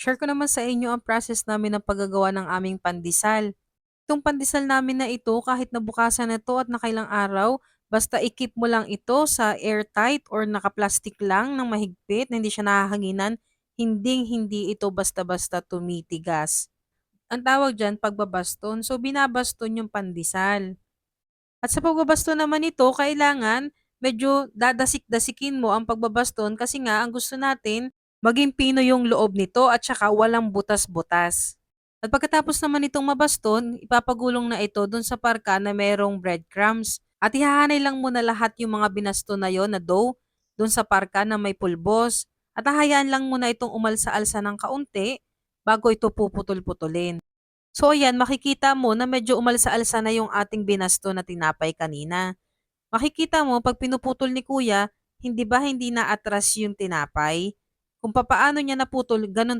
Share ko naman sa inyo ang process namin ng paggagawa ng aming pandesal. Itong pandesal namin na ito, kahit nabukasan na to at nakailang araw, basta i-keep mo lang ito sa airtight or naka-plastic lang ng mahigpit na hindi siya nahahanginan, hinding-hindi ito basta-basta tumitigas. Ang tawag dyan, pagbabaston. So, binabaston yung pandesal. At sa pagbabaston naman ito, kailangan medyo dadasik-dasikin mo ang pagbabaston kasi nga ang gusto natin, maging pino yung loob nito at saka walang butas-butas. At pagkatapos naman itong mabaston, ipapagulong na ito dun sa parka na merong breadcrumbs. At ihahanay lang muna lahat yung mga binaston na yon na dough dun sa parka na may pulbos. At hahayaan lang muna itong umalsa-alsa ng kaunti bago ito puputol-putulin. So ayan, makikita mo na medyo umalsa-alsa na yung ating binasto na tinapay kanina. Makikita mo, pag pinuputol ni kuya, hindi ba hindi na atras yung tinapay? Kung papaano niya naputol, ganun pa